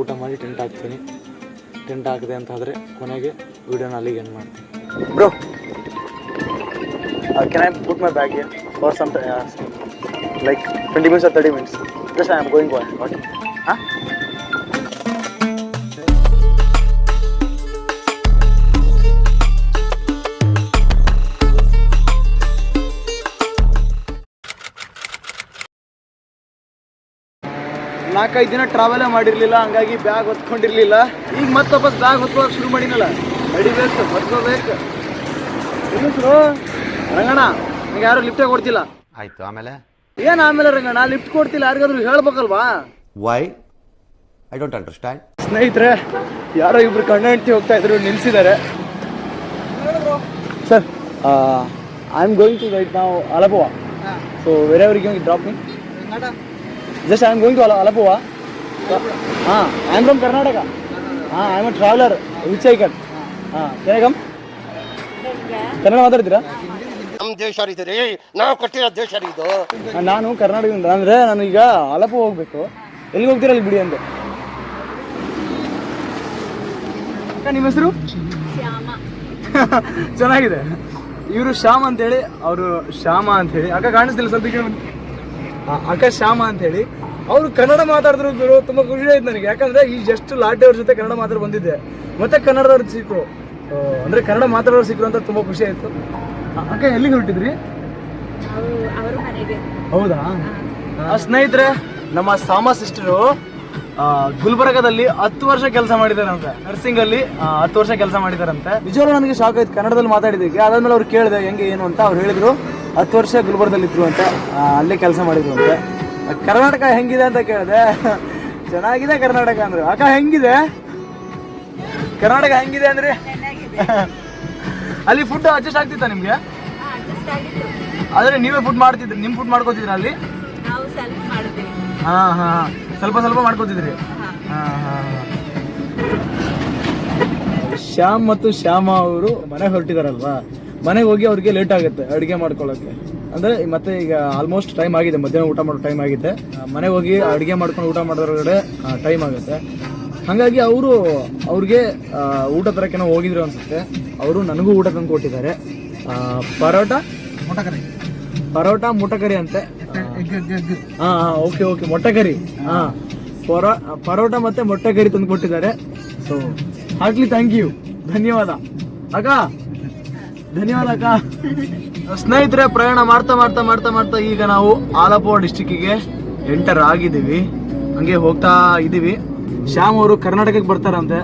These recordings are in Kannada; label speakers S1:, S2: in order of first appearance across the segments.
S1: ಊಟ ಮಾಡಿ ಟೆಂಟ್ ಹಾಕ್ತೀನಿ. ಟೆಂಟ್ ಹಾಕಿದೆ ಅಂತ ಆದರೆ ಕೊನೆಗೆ ವೀಡಿಯೋನ ಅಲ್ಲಿಗೆ ಏನು ಮಾಡ್ತೀನಿ. Bro can I put my bag for some like twenty minutes or thirty minutes just I am going what ಹಾಂ ನಾಲ್ಕೈದು ದಿನ ಟ್ರಾವೆಲೇ ಮಾಡಿರಲಿಲ್ಲ ಹಂಗಾಗಿ ಬ್ಯಾಗ್ ಹೊತ್ಕೊಂಡಿರಲಿಲ್ಲ. ಈಗ ಮತ್ತೆ ವಾಪಸ್ ಬ್ಯಾಗ್ ಹೊತ್ಕೊಳ್ಳೋಕೆ ಶುರು ಮಾಡಿನಲ್ಲ ನಡಿಬೇಕು ಹೊತ್ಕೋಬೇಕು ರಂಗಣ ರಂಗಣ್ಣ ನಂಗೆ ಯಾರು ಲಿಫ್ಟೇ ಕೊಡ್ತಿಲ್ಲ?
S2: ಆಯ್ತು ಆಮೇಲೆ?
S1: ಏನು ಆಮೇಲೆ ರಂಗಣ್ಣ ಲಿಫ್ಟ್ ಕೊಡ್ತಿಲ್ಲ ಯಾರಿಗಾದ್ರೂ ಹೇಳ್ಬೇಕಲ್ವಾ?
S2: ವೈ ಐ ಡೋಂಟ್ ಅಂಡರ್ಸ್ಟ್ಯಾಂಡ್
S1: ಸ್ನೇಹಿತರೆ ಯಾರೋ ಇಬ್ರು ಕಣ್ಣು ಹೆಂಡತಿ ಹೋಗ್ತಾ ಇದ್ರು ನಿಲ್ಸಿದ್ದಾರೆ. Sir I am going to right ನಾವು ಅಲಪುವ ಸೊ ವೆರೆ ಅವ್ರಿಗೆ drop me just I am going to ಅಲ ಅಲಪುವ ಹಾಂ ಐ ಆಮ್ ಫ್ರಮ್ ಕರ್ನಾಟಕ ಹಾಂ I am a traveller which I cut ಹಾಂ ಕಮ್ ಕನ್ನಡ ಮಾತಾಡ್ತೀರಾ?
S3: ನಮ್ಮ ದೇಶ ರೀ ನಾವು ಕೊಟ್ಟಿರೋ ದೇಶ ರೀ ಇದು
S1: ನಾನು ಕರ್ನಾಟಕದಿಂದ ಅಂದರೆ ನಾನು ಈಗ ಅಲಪು ಹೋಗಬೇಕು. ಎಲ್ಲಿಗೆ ಹೋಗ್ತೀರಾ ಅಲ್ಲಿ ಬಿಡಿ ಅಂತ ನಿಮ್ಮ ಹೆಸರು? ಚೆನ್ನಾಗಿದೆ. ಇವರು ಶ್ಯಾಮ್ ಅಂತೇಳಿ ಅವರು ಶ್ಯಾಮ ಅಂತೇಳಿ. ಅಕ್ಕ ಕಾಣಿಸ್ತಿಲ್ಲ ಸದ್ಯಕ್ಕೆ ಅಕ್ಕ ಶ್ಯಾಮ ಅಂತ ಹೇಳಿ ಅವರು ಕನ್ನಡ ಮಾತಾಡಿದ್ರು ಗುರು ತುಂಬಾ ಖುಷಿ ಆಯ್ತು ನನಗೆ. ಯಾಕಂದ್ರೆ ಈ ಜಸ್ಟ್ ಲಾಟಿ ಅವ್ರ ಜೊತೆ ಕನ್ನಡ ಮಾತಾಡಿ ಬಂದಿದ್ದೆ. ಮತ್ತೆ ಕನ್ನಡದವ್ರು ಸಿಕ್ಕರು ಅಂದ್ರೆ ಕನ್ನಡ ಮಾತಾಡೋರು ಸಿಕ್ಕರು ಅಂತ ತುಂಬಾ ಖುಷಿ ಆಯ್ತು. ಅಕ್ಕ ಎಲ್ಲಿಗೆ ಹೊರಟಿದ್ರಿ? ಹೌದಾ? ಸ್ನೇಹಿತರೆ ನಮ್ಮ ಸಾಮ ಸಿಸ್ಟರು ಗುಲ್ಬರ್ಗದಲ್ಲಿ ಹತ್ತು ವರ್ಷ ಕೆಲಸ ಮಾಡಿದಾರಂತೆ ನರ್ಸಿಂಗ್ ಅಲ್ಲಿ ಹತ್ತು ವರ್ಷ ಕೆಲಸ ಮಾಡಿದಾರಂತೆ ನಿಜವಾಗ್ಲೂ ನನಗೆ ಶಾಕ್ ಆಯ್ತು. ಕನ್ನಡದಲ್ಲಿ ಮಾತಾಡಿದ್ದಕ್ಕೆ. ಅದಾದ್ಮೇಲೆ ಅವ್ರು ಕೇಳಿದೆ ಹೆಂಗೆ ಏನು ಅಂತ ಅವ್ರು ಹೇಳಿದ್ರು. ಹತ್ತು ವರ್ಷ ಗುಲ್ಬರ್ಗದಲ್ಲಿ ಇದ್ರು ಅಂತ ಅಲ್ಲೇ ಕೆಲಸ ಮಾಡಿದ್ರು ಅಂತೆ ಕರ್ನಾಟಕ ಹೆಂಗಿದೆ ಅಂತ ಕೇಳಿದೆ ಚೆನ್ನಾಗಿದೆ ಕರ್ನಾಟಕ ಅಂದ್ರೆ. ಅಕ್ಕ ಹೆಂಗಿದೆ? ಕರ್ನಾಟಕ ಹೆಂಗಿದೆ ಅಂದ್ರೆ? ಅಲ್ಲಿ ಫುಡ್ ಅಡ್ಜಸ್ಟ್ ಆಗ್ತಿತ್ತಾ ನಿಮ್ಗೆ? ಆದ್ರೆ ನೀವೇ ಫುಡ್ ಮಾಡ್ತಿದ್ರಿ ನಿಮ್ ಫುಡ್ ಮಾಡ್ಕೋತಿದ್ರ ಅಲ್ಲಿ?
S4: ಹಾಂ
S1: ಹಾ ಹಾ. ಸ್ವಲ್ಪ ಸ್ವಲ್ಪ ಮಾಡ್ಕೋತಿದ್ರಿ. ಹಾ. ಹಾ ಶ್ಯಾಮ್ ಮತ್ತು ಶ್ಯಾಮ ಅವರು ಮನೆಗೆ ಹೊರಟಿದಾರಲ್ವಾ? ಮನೆಗೆ ಹೋಗಿ ಅವ್ರಿಗೆ ಲೇಟ್ ಆಗುತ್ತೆ ಅಡುಗೆ ಮಾಡ್ಕೊಳ್ಳೋಕೆ ಅಂದ್ರೆ ಮತ್ತೆ ಈಗ ಆಲ್ಮೋಸ್ಟ್ ಟೈಮ್ ಆಗಿದೆ ಮಧ್ಯಾಹ್ನ ಊಟ ಮಾಡೋ ಟೈಮ್ ಆಗಿದೆ. ಮನೆಗೆ ಹೋಗಿ ಅಡುಗೆ ಮಾಡ್ಕೊಂಡು ಊಟ ಮಾಡೋದ್ರೊಳಗಡೆ ಟೈಮ್ ಆಗುತ್ತೆ. ಹಾಗಾಗಿ ಅವರು ಅವ್ರಿಗೆ ಊಟ ನಾವು ಹೋಗಿದ್ರು ಅನ್ಸುತ್ತೆ. ಅವರು ನನಗೂ ಊಟ ತಂದು ಕೊಟ್ಟಿದ್ದಾರೆ. ಪರೋಟ ಮೊಟಕರಿ ಪರೋಟ ಮೊಟಕರಿ ಅಂತೆ. ಹಾ ಓಕೆ ಓಕೆ ಮೊಟ್ಟಕರಿ ಹಾ. ಪರೋ ಪರೋಟ ಮತ್ತೆ ಮೊಟ್ಟೆ ಕರಿ ತಂದು ಕೊಟ್ಟಿದ್ದಾರೆ. ಸೊ ಹಾರ್ಟ್ಲಿ ಥ್ಯಾಂಕ್ ಯು ಧನ್ಯವಾದ. ಅಕ್ಕ! ಧನ್ಯವಾದ ಅಕ್ಕ. ಸ್ನೇಹಿತರೆ ಪ್ರಯಾಣ ಮಾಡ್ತಾ ಮಾಡ್ತಾ ಮಾಡ್ತಾ ಮಾಡ್ತಾ ಈಗ ನಾವು ಆಲಪುರ ಡಿಸ್ಟಿಕ್ಕಿಗೆ ಎಂಟರ್ ಆಗಿದ್ದೀವಿ. ಹಂಗೆ ಹೋಗ್ತಾ ಇದ್ದೀವಿ ಶ್ಯಾಮ್ ಅವರು ಕರ್ನಾಟಕಕ್ಕೆ ಬರ್ತಾರಂತೆ.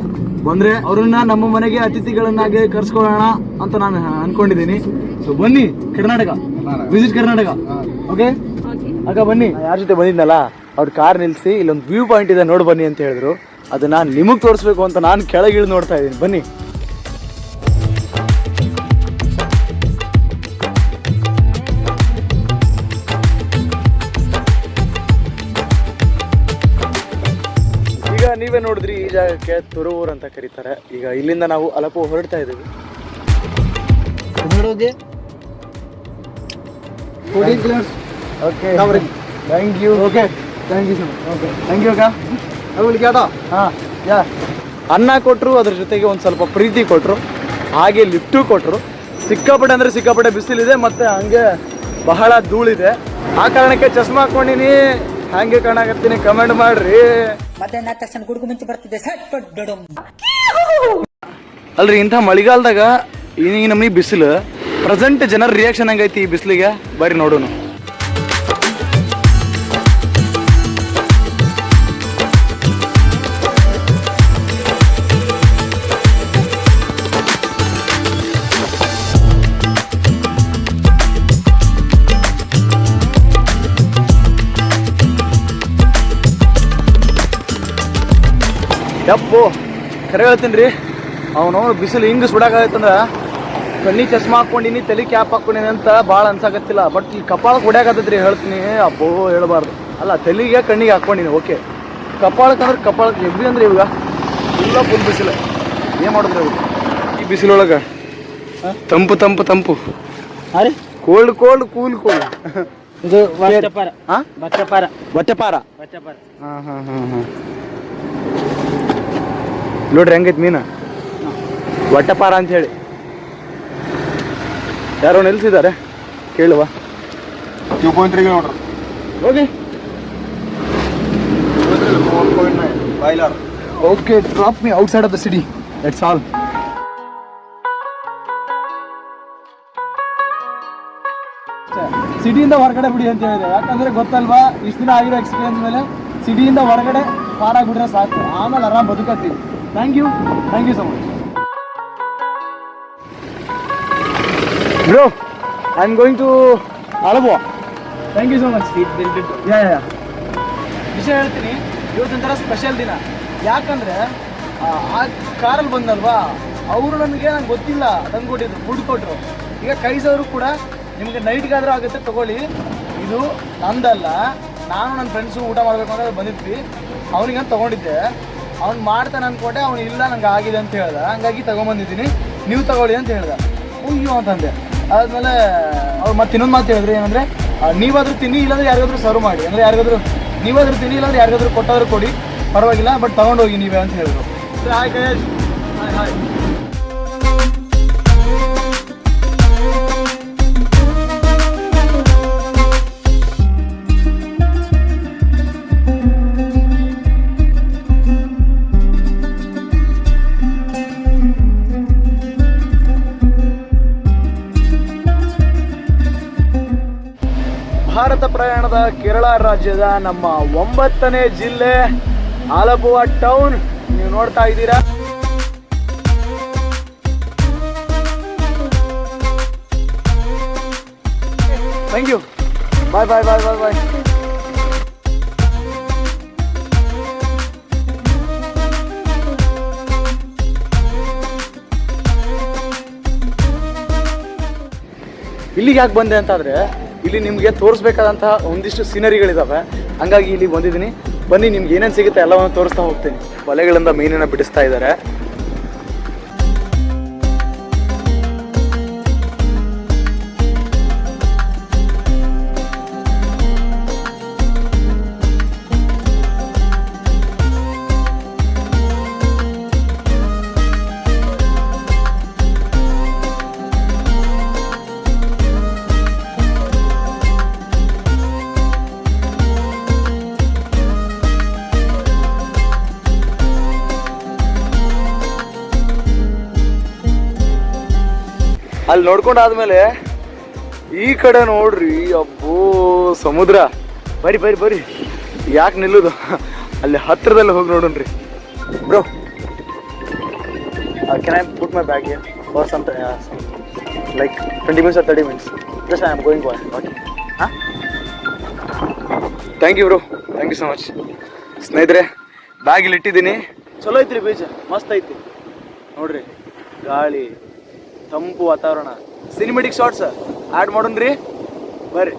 S1: ಬಂದ್ರೆ ಅವ್ರನ್ನ ನಮ್ಮ ಮನೆಗೆ ಅತಿಥಿಗಳನ್ನಾಗಿ ಕರ್ಸ್ಕೊಳ್ಳೋಣ ಅಂತ ನಾನು ಅನ್ಕೊಂಡಿದ್ದೀನಿ. ಸೊ ಬನ್ನಿ ಕರ್ನಾಟಕ. ವಿಸಿಟ್ ಕರ್ನಾಟಕ. ಓಕೆ ಅಕ್ಕ ಬನ್ನಿ. ಯಾರ ಜೊತೆ ಬಂದಿದ್ನಲ್ಲ ಅವ್ರ ಕಾರ್ ನಿಲ್ಸಿ ಇಲ್ಲೊಂದು ವ್ಯೂ ಪಾಯಿಂಟ್ ಇದೆ ನೋಡಿ ಬನ್ನಿ ಅಂತ ಹೇಳಿದ್ರು. ಅದನ್ನ ನಾನು ನಿಮಗೆ ತೋರಿಸ್ಬೇಕು ಅಂತ ನಾನು ಕೆಳಗಿಳಿದು ನೋಡ್ತಾ ಇದ್ದೀನಿ. ಬನ್ನಿ. ನೀವೇ ನೋಡಿದ್ರಿ ಈ ಜಾಗಕ್ಕೆ ತುರುವೂರ್ ಅಂತ ಕರೀತಾರೆ. ಈಗ ಇಲ್ಲಿಂದ ನಾವು ಅಲಪು ಹೊರಡ್ತಾ ಇದ್ದೀವಿ. Okay thank you okay thank you sir okay thank you ಅಕ್ಕ. ಹಾಂ ಯಾ. ಅನ್ನ ಕೊಟ್ಟರು ಅದ್ರ ಜೊತೆಗೆ ಒಂದು ಸ್ವಲ್ಪ ಪ್ರೀತಿ ಕೊಟ್ಟರು ಹಾಗೆ ಲಿಫ್ಟು ಕೊಟ್ಟರು ಸಿಕ್ಕಾಪಟ್ಟೆ ಅಂದರೆ ಸಿಕ್ಕಾಪಟ್ಟೆ ಬಿಸಿಲಿದೆ ಮತ್ತು ಹಂಗೆ ಬಹಳ ಧೂಳಿದೆ. ಆ ಕಾರಣಕ್ಕೆ ಚಸ್ಮಾ ಹಾಕೊಂಡಿನಿ ಹಂಗೆ ಕಾಣಾಕತ್ತೀನಿ ಕಮೆಂಟ್ ಮಾಡ್ರಿ.
S5: ಮಧ್ಯಾಹ್ನ ತಕ್ಷಣ ಗುಡುಗು ಮಿಂಚು ಬರ್ತಿದೆ ಸಟ್ ಡಡಮ್
S1: ಅಲ್ರಿ, ಇಂಥ ಮಳೆಗಾಲದಾಗ ಈ ನಮಗೆ ಬಿಸಿಲು ಪ್ರೆಸೆಂಟ್ ಜನರ ರಿಯಾಕ್ಷನ್ ಹಂಗೈತಿ ಈ ಬಿಸಿಲಿಗೆ? ಬರ್ರಿ ನೋಡೋಣ. ಯಪ್ಪು ಕರೆ ಹೇಳ್ತೀನಿ ರೀ. ಅವನು ಬಿಸಿಲು ಹಿಂಗೆ ಸುಡಾಕಾಗತ್ತಂದ್ರೆ ಕಣ್ಣಿ ಚಸ್ಮಾ ಹಾಕೊಂಡಿನಿ ತಲೆ ಕ್ಯಾಪ್ ಹಾಕೊಂಡಿನಿ ಅಂತ ಭಾಳ ಅನ್ಸಾಕತ್ತಿಲ್ಲ. ಬಟ್ ಈ ಕಪಾಳಕ್ಕೆ ಹೊಡ್ಯಾಕತ್ತೈತ್ರಿ ಹೇಳ್ತೀನಿ. ಅಬ್ಬೋ ಹೇಳ್ಬಾರ್ದು. ಅಲ್ಲ ತಲೆಗೆ ಕಣ್ಣಿಗೆ ಹಾಕೊಂಡಿನಿ ಓಕೆ. ಕಪಾಳಕ್ಕೆ ಅಂದ್ರೆ ಕಪಾಳಕ್ಕೆ ಎಬ್ಬಿ ಅಂದ್ರೆ ಇವಾಗ ಇಲ್ಲ ಫುಲ್ ಬಿಸಿಲು. ಏನು ಮಾಡಿದ್ರೆ ಅದು ಈ ಬಿಸಿಲೊಳಗೆ ತಂಪು ತಂಪು ತಂಪು. ಅರೆ ರೀ? ಕೋಲ್ಡ್ ಕೋಲ್ಡ್ ಕೂಲ್ ಕೋಲ್ಡ್ ಇದು
S6: ಬಟ್ಟೆಪಾರ
S1: ಹಾಂ?
S6: ಬಟ್ಟೆಪಾರ
S1: ಬಟ್ಟೆಪಾರ
S6: ಬಚ್ಚಪಾರ
S1: ಹಾಂ ಹಾಂ ಹಾಂ ಹಾಂ. ನೋಡ್ರಿ ಹೆಂಗೈತೆ ಮೀನು. ವಟ್ಟಪಾರ ಅಂತ ಹೇಳಿ. ಯಾರೋ ನಿಲ್ಸಿದ್ದಾರೆ. ಕೇಳುವ.
S7: ನೋಡ್ರಿ. Boiler
S1: okay drop me outside of the city that's all ಸಿಟಿಯಿಂದ ಹೊರಗಡೆ ಬಿಡಿ ಅಂತ ಹೇಳಿದೆ. ಯಾಕಂದ್ರೆ ಗೊತ್ತಲ್ವಾ ಇಷ್ಟು ದಿನ ಆಗಿರೋ ಎಕ್ಸ್ಪೀರಿಯನ್ಸ್ ಮೇಲೆ ಸಿಟಿಯಿಂದ ಹೊರಗಡೆ ಪಾರಾಗ್ಬಿಟ್ರೆ ಸಾಕು. ಆಮೇಲೆ ಆರಾಮ್ ಬದುಕತ್ತೀವಿ thank you thank you so much bro I am going to ಅಳಬೋ thank you so much yeah yeah ವಿಷಯ ಹೇಳ್ತೀನಿ ಇವತ್ತೊಂಥರ ಸ್ಪೆಷಲ್ ದಿನ. ಯಾಕಂದ್ರೆ ಆ, ಆ ಕಾರಲ್ಲಿ ಬಂದಲ್ವಾ ಅವರು ನನಗೆ ನಂಗೆ ಗೊತ್ತಿಲ್ಲ ತಂದು ಕೊಟ್ಟಿದ್ರು ಫುಡ್ ಕೊಟ್ಟರು ಈಗ ಕೈಸವರು ಕೂಡ ನಿಮಗೆ ನೈಟ್ಗಾದ್ರೂ ಆಗುತ್ತೆ ತಗೊಳ್ಳಿ. ಇದು ನಂದಲ್ಲ. ನಾನು ನನ್ನ ಫ್ರೆಂಡ್ಸು ಊಟ ಮಾಡಬೇಕು ಅಂತ ಬಂದಿದ್ವಿ. ಅವನಿಗೆ ತೊಗೊಂಡಿದ್ದೆ. ಅವ್ನು ಮಾಡ್ತಾನೆ ಅಂದ್ಕೊಂಡೆ ಅವ್ನು ಇಲ್ಲ ನಂಗೆ ಆಗಿದೆ ಅಂತ ಹೇಳ್ದ. ಹಂಗಾಗಿ ತಗೊಂಬಂದಿದ್ದೀನಿ. ನೀವು ತಗೊಳ್ಳಿ ಅಂತ ಹೇಳ್ದ. ಅಯ್ಯೋ ಅಂತಂದೆ. ಆದಮೇಲೆ ಅವ್ರು ಮತ್ತೆ ಇನ್ನೊಂದು ಮಾತು ಹೇಳಿದ್ರು ಏನಂದ್ರೆ ನೀವಾದರೂ ತಿನ್ನಿ ಇಲ್ಲಾಂದ್ರೆ ಯಾರಿಗಾದ್ರೂ ಸರ್ವ್ ಮಾಡಿ. ಅಂದ್ರೆ ಯಾರಿಗಾದ್ರೂ ನೀವಾದ್ರೂ ತಿನ್ನಿ ಇಲ್ಲಾಂದ್ರೆ ಯಾರಿಗಾದ್ರೂ ಕೊಟ್ಟಾದ್ರೂ ಕೊಡಿ. ಪರವಾಗಿಲ್ಲ ಬಟ್ ತಗೊಂಡೋಗಿ ನೀವೇ ಅಂತ ಹೇಳಿದ್ರು. Hi hi hi. ಪ್ರಯಾಣದ ಕೇರಳ ರಾಜ್ಯದ ನಮ್ಮ ಒಂಬತ್ತನೇ ಜಿಲ್ಲೆ ಆಲಪುವ ಟೌನ್. ನೀವು ನೋಡ್ತಾ ಇದ್ದೀರಾ? ಥ್ಯಾಂಕ್ ಯು ಬಾಯ್ ಬಾಯ್ ಬಾಯ್ ಬಾಯ್ ಬಾಯ್ ಇಲ್ಲಿಗೆ ಯಾಕೆ ಬಂದೆ ಅಂತಾದ್ರೆ ಇಲ್ಲಿ ನಿಮಗೆ ತೋರಿಸ್ಬೇಕಾದಂತಹ ಒಂದಿಷ್ಟು ಸೀನರಿಗಳಿದ್ದಾವೆ ಹಂಗಾಗಿ ಇಲ್ಲಿ ಬಂದಿದ್ದೀನಿ. ಬನ್ನಿ, ನಿಮ್ಗೆ ಏನೇನು ಸಿಗುತ್ತೆ ಎಲ್ಲವನ್ನು ತೋರಿಸ್ತಾ ಹೋಗ್ತೀನಿ. ಬಲೆಗಳಿಂದ ಮೀನನ್ನು ಬಿಡಿಸ್ತಾ ಇದ್ದಾರೆ. ಅಲ್ಲಿ ನೋಡ್ಕೊಂಡಾದ್ಮೇಲೆ ಈ ಕಡೆ ನೋಡ್ರಿ, ಅಬ್ಬೋ, ಸಮುದ್ರ. ಬರಿ ಬರಿ ಬರಿ ಯಾಕೆ ನಿಲ್ಲುದು? ಅಲ್ಲಿ ಹತ್ತಿರದಲ್ಲಿ ಹೋಗಿ ನೋಡೋಣ್ರಿ. Bro can I put my bag for some like twenty minutes or thirty minutes just I am going okay ಹಾಂ thank you bro thank you so much ಸ್ನೇಹಿತರೆ ಬ್ಯಾಗ್ ಇಲ್ಲಿ ಇಟ್ಟಿದ್ದೀನಿ. ಚಲೋ ಐತ್ರಿ ಬೀಚ್ ಮಸ್ತ್ ಐತಿ. ನೋಡ್ರಿ, ಗಾಳಿ. ತಂಪು ವಾತಾವರಣ. ಸಿನಿಮೆಟಿಕ್ ಶಾರ್ಟ್ಸ್ ಆ್ಯಡ್ ರೀ. ಬರ್ರಿ.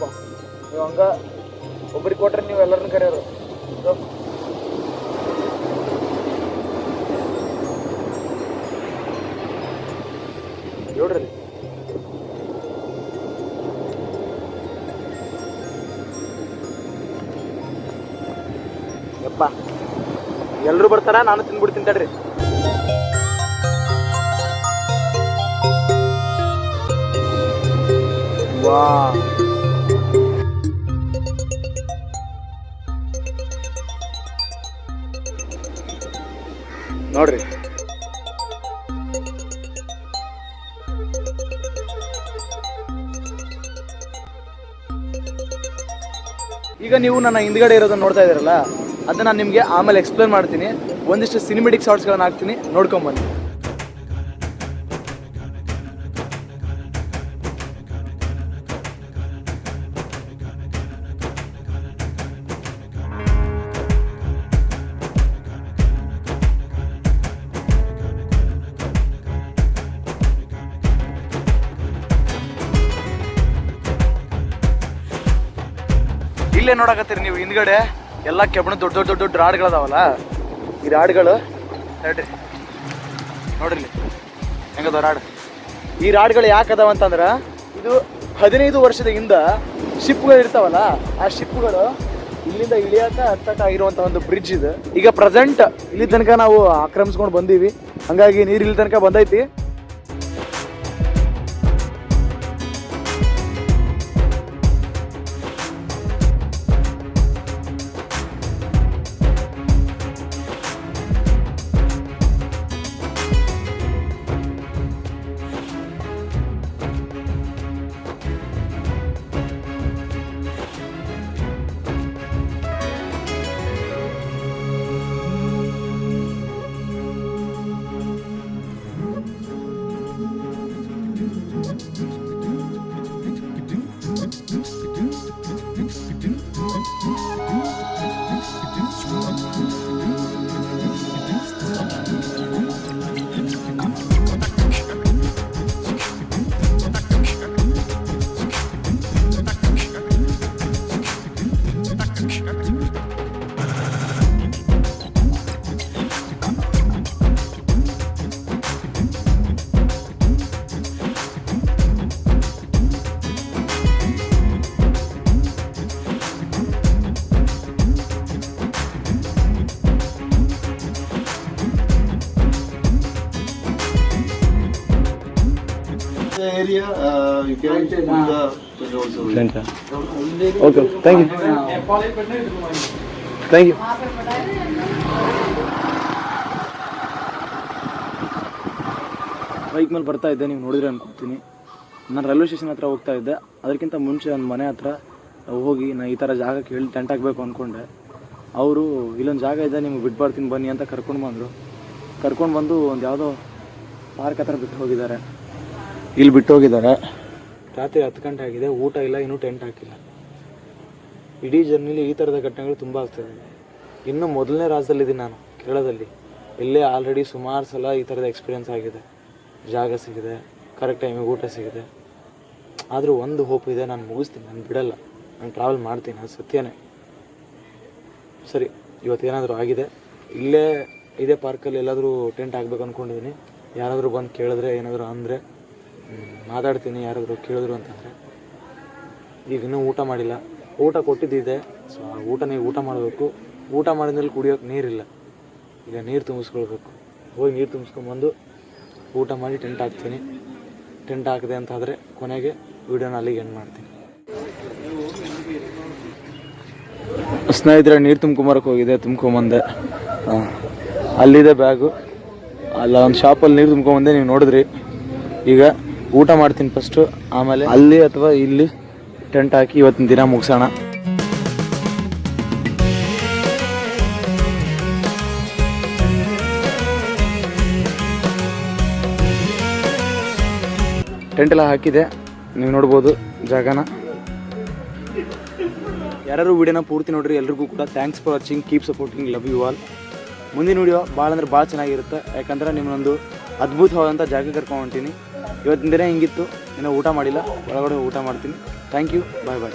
S1: ನೋಡಪ್ಪ ನೀವು ಹಂಗ ಒಬ್ರಿಗೆ ಕೊಟ್ರೆ ನೀವು ಎಲ್ಲರನ್ನ ಕರೆಯೋರು. ನೋಡ್ರಿ. ಯಪ್ಪ. ಎಲ್ಲರೂ ಬರ್ತಾರ, ನಾನು ತಿಂದ್ಬಿಡ್ತೀನಿ ತಡ್ರಿ. ವಾ ನೋಡ್ರಿ. ಈಗ ನೀವು ನನ್ನ ಹಿಂದ್ಗಡೆ ಇರೋದನ್ನ ನೋಡ್ತಾ ಇದ್ದೀರಲ್ಲ, ಅದನ್ನ ನಾನು ನಿಮಗೆ ಆಮೇಲೆ ಎಕ್ಸ್ಪ್ಲೇನ್ ಮಾಡ್ತೀನಿ. ಒಂದಿಷ್ಟು ಸಿನಿಮೆಟಿಕ್ ಶಾರ್ಟ್ಸ್ಗಳನ್ನ ಹಾಕ್ತೀನಿ ನೋಡ್ಕೊಂಬನ್ನಿ ಇಲ್ಲೇ ನೋಡಕತ್ತೀರಿ ನೀವು ಹಿಂದ್ಗಡೆ. ಎಲ್ಲ ಕೆಬ್ಬಣ ದೊಡ್ಡ ದೊಡ್ಡ ದೊಡ್ಡ ದೊಡ್ಡ ರಾಡ್ಗಳದಾವಲ್ಲ? ಈ ರಾಡ್ಗಳು ನೋಡ್ರಿ ನೋಡ್ರಿ. ಹೆಂಗದ ರಾಡ್? ಈ ರಾಡ್ಗಳು ಯಾಕೆ ಅದಾವ ಅಂತಂದ್ರೆ ಇದು ಹದಿನೈದು ವರ್ಷದ ಹಿಂದ ಶಿಪ್ಗಳು ಇರ್ತಾವಲ್ಲ, ಆ ಶಿಪ್ಗಳು ಇಲ್ಲಿಂದ ಇಳಿಯಾಕ ಹತ್ತಕ ಆಗಿರುವಂತ ಒಂದು ಬ್ರಿಡ್ಜ್ ಇದು. ಈಗ ಪ್ರೆಸೆಂಟ್ ಇಲ್ಲಿ ತನಕ ನಾವು ಆಕ್ರಮಿಸ್ಕೊಂಡು ಬಂದೀವಿ. ಹಂಗಾಗಿ ನೀರು ಇಲ್ಲಿ ತನಕ ಬಂದೈತಿ.
S7: Area, uh, you can put the also.
S1: Okay thank you thank you bike ಮೇಲೆ ಬರ್ತಾ ಇದ್ದೆ ನೀವು ನೋಡಿದ್ರೆ ಅನ್ಕೋತೀನಿ. ನಾನು ರೈಲ್ವೆ ಸ್ಟೇಷನ್ ಹತ್ರ ಹೋಗ್ತಾ ಇದ್ದೆ. ಅದಕ್ಕಿಂತ ಮುಂಚೆ ನನ್ನ ಮನೆ ಹತ್ರ ಹೋಗಿ ನಾನು ಈ ಥರ ಜಾಗಕ್ಕೆ ಹೇಳಿ ಟೆಂಟ್ ಹಾಕಬೇಕು ಅಂದ್ಕೊಂಡೆ ಅವರು ಇಲ್ಲೊಂದು ಜಾಗ ಇದೆ ನಿಮ್ಗೆ ಬಿಟ್ಬಾರ್ತೀನಿ ಬನ್ನಿ ಅಂತ ಕರ್ಕೊಂಡು ಬಂದರು. ಕರ್ಕೊಂಡು ಬಂದು ಒಂದು ಯಾವುದೋ ಪಾರ್ಕ್ ಹತ್ರ ಬಿಟ್ಟು ಹೋಗಿದ್ದಾರೆ. ಇಲ್ಲಿ ಬಿಟ್ಟು ಹೋಗಿದ್ದಾರೆ ರಾತ್ರಿ ಹತ್ತು ಗಂಟೆ ಆಗಿದೆ, ಊಟ ಇಲ್ಲ, ಇನ್ನೂ ಟೆಂಟ್ ಹಾಕಿಲ್ಲ. ಇಡೀ ಜರ್ನಿಲಿ ಈ ಥರದ ಘಟನೆಗಳು ತುಂಬ ಆಗ್ತದೆ. ಇನ್ನು ಮೊದಲನೇ ರಾಜ್ಯದಲ್ಲಿದ್ದೀನಿ ನಾನು, ಕೇರಳದಲ್ಲಿ. ಇಲ್ಲೇ ಆಲ್ರೆಡಿ ಸುಮಾರು ಸಲ ಈ ಥರದ ಎಕ್ಸ್ಪೀರಿಯೆನ್ಸ್ ಆಗಿದೆ. ಜಾಗ ಸಿಗಿದೆ ಕರೆಕ್ಟ್ ಟೈಮಿಗೆ ಊಟ ಸಿಗಿದೆ. ಆದರೂ ಒಂದು ಹೋಪ್ ಇದೆ, ನಾನು ಮುಗಿಸ್ತೀನಿ, ನಾನು ಬಿಡಲ್ಲ. ನಾನು ಟ್ರಾವೆಲ್ ಮಾಡ್ತೀನಿ ಅದು ಸತ್ಯನೇ. ಸರಿ ಇವತ್ತೇನಾದರೂ ಆಗಿದೆ? ಇಲ್ಲೇ ಇದೇ ಪಾರ್ಕಲ್ಲಿ ಎಲ್ಲಾದರೂ ಟೆಂಟ್ ಹಾಕ್ಬೇಕು ಅಂದ್ಕೊಂಡಿದ್ದೀನಿ ಯಾರಾದರೂ ಬಂದು ಕೇಳಿದ್ರೆ, ಏನಾದರೂ ಅಂದರೆ ಮಾತಾಡ್ತೀನಿ, ಯಾರಾದರೂ ಕೇಳಿದ್ರು ಅಂತಂದರೆ. ಈಗ ಇನ್ನೂ ಊಟ ಮಾಡಿಲ್ಲ. ಊಟ ಕೊಟ್ಟಿದ್ದಿದೆ, ಸೊ ಆ ಊಟ ನೀವು ಊಟ ಮಾಡಬೇಕು. ಊಟ ಮಾಡಿದ್ಮೇಲೆ ಕುಡಿಯೋಕೆ ನೀರಿಲ್ಲ. ಈಗ ನೀರು ತುಂಬಿಸ್ಕೊಳ್ಬೇಕು. ಹೋಗಿ ನೀರು ತುಂಬಿಸ್ಕೊಂಬಂದು ಊಟ ಮಾಡಿ ಟೆಂಟ್ ಹಾಕ್ತೀನಿ. ಟೆಂಟ್ ಹಾಕಿದೆ ಅಂತಾದರೆ ಕೊನೆಗೆ ವೀಡಿಯೋನ ಅಲ್ಲಿಗೆ ಎಂಡ್ ಮಾಡ್ತೀನಿ. ಸ್ನೇಹಿತರೆ, ನೀರು ತುಂಬ್ಕೊಂಬರಕ್ಕೆ ಹೋಗಿದೆ, ತುಂಬ್ಕೊಂಬಂದೆ. ಅಲ್ಲಿದೆ ಬ್ಯಾಗು. ಅಲ್ಲ, ಒಂದು ಶಾಪಲ್ಲಿ ನೀರು ತುಂಬ್ಕೊಂಬಂದೆ, ನೀವು ನೋಡಿದ್ರಿ. ಈಗ ಊಟ ಮಾಡ್ತೀನಿ ಫಸ್ಟು ಆಮೇಲೆ ಅಲ್ಲಿ ಅಥವಾ ಇಲ್ಲಿ ಟೆಂಟ್ ಹಾಕಿ ಇವತ್ತಿನ ದಿನ ಮುಗಿಸೋಣ. ಟೆಂಟ್ ಎಲ್ಲ ಹಾಕಿದೆ. ನೀವು ನೋಡ್ಬೋದು ಜಾಗನ. ಯಾರು ವಿಡಿಯೋನ ಪೂರ್ತಿ ನೋಡ್ರಿ, ಎಲ್ರಿಗೂ ಕೂಡ thanks for watching keep supporting love you all ಮುಂದಿನ ವಿಡಿಯೋ ಭಾಳ ಅಂದ್ರೆ ಭಾಳ ಚೆನ್ನಾಗಿರುತ್ತೆ. ಯಾಕಂದ್ರೆ ನಿಮ್ಮನ್ನೊಂದು ಅದ್ಭುತವಾದಂಥ ಜಾಗ ಕರ್ಕೊಂಡು ಹೊಂಟೀನಿ. ಇವತ್ತಿನ ದಿನ ಹಿಂಗಿತ್ತು. ಇನ್ನೂ ಊಟ ಮಾಡಿಲ್ಲ. ಒಳಗಡೆ ಊಟ ಮಾಡ್ತೀನಿ. Thank you bye bye